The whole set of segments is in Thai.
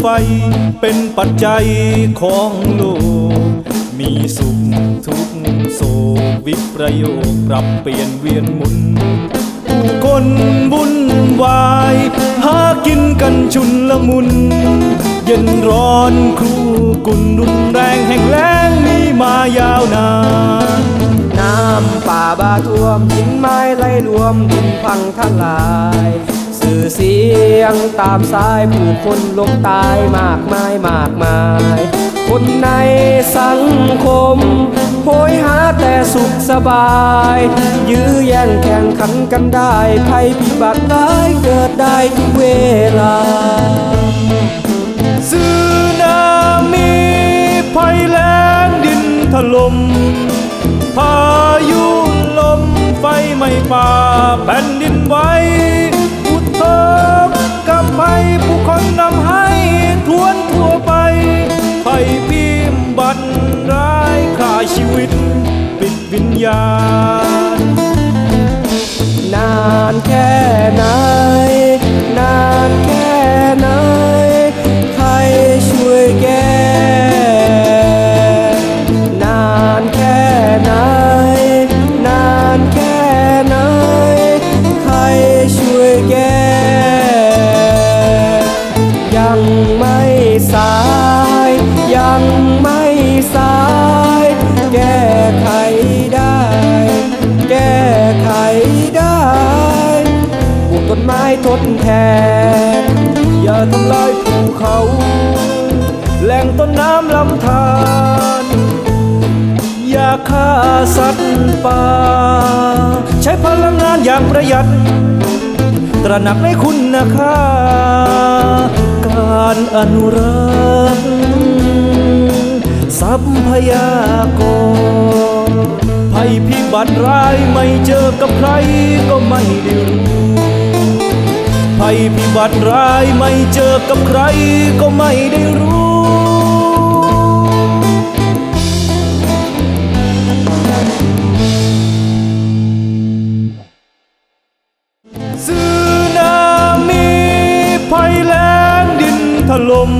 ไฟเป็นปัจจัยของโลก มีสุขทุกโศกวิประโยคปรับเปลี่ยนเวียนหมุนผู้คนบุญวายหากินกันชุนละมุน เย็นร้อนครูกุนรุนแรงแห่งแล้งมีมายาวนานน้ำป่าบาท่วมหินไม้ไหลรวมดินพังทลาย อเสียงตามสายผู้คนลงตายมากมายมากมาย คนในสังคมโหยหาแต่สุขสบาย ยื้อแย่งแข่งขันกันได้ภัยพิบัติร้ายเกิดได้ทุกเวลาสึนามีภัยแล้งดินถล่มพายุลมไฟไหม้ป่าแผ่นดินไหวานแค่ไหน นานแค่ไหน ใครช่วยแก้นานแค่ไหน นานแค่ไหน ใครช่วยแก้ ยังไม่สาย ทดแทน อย่าทำลายภูเขา แหล่งต้นน้ำลำธารอย่าฆ่าสัตว์ป่า ใช้พลังงานอย่างประหยัด ตระหนักในคุณค่า การอนุรักษ์ทรัพยากรภัยพิบัติร้ายไม่เจอกับใครก็ไม่ได้รู้ ภัยพิบัติร้ายไม่เจอกับใครก็ไม่ได้รู้สึนามีภัยแล้งดินถล่ม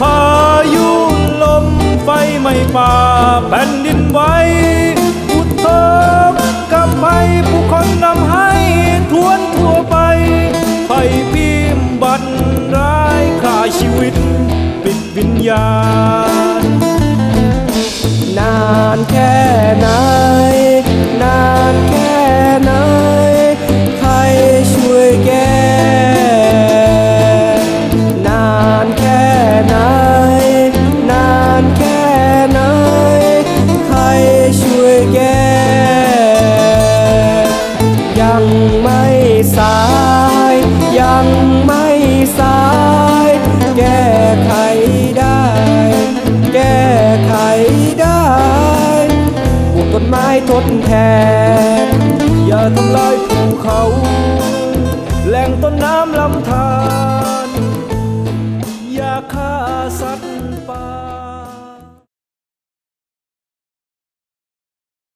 พายุลมไฟไหม้ป่าแผ่นดินไหว ชีวิตปิดวิญญาณ นานแค่ ทดแทน อย่าทำลายภูเขา แหล่งต้นน้ำลำธารอย่าฆ่าสัตว์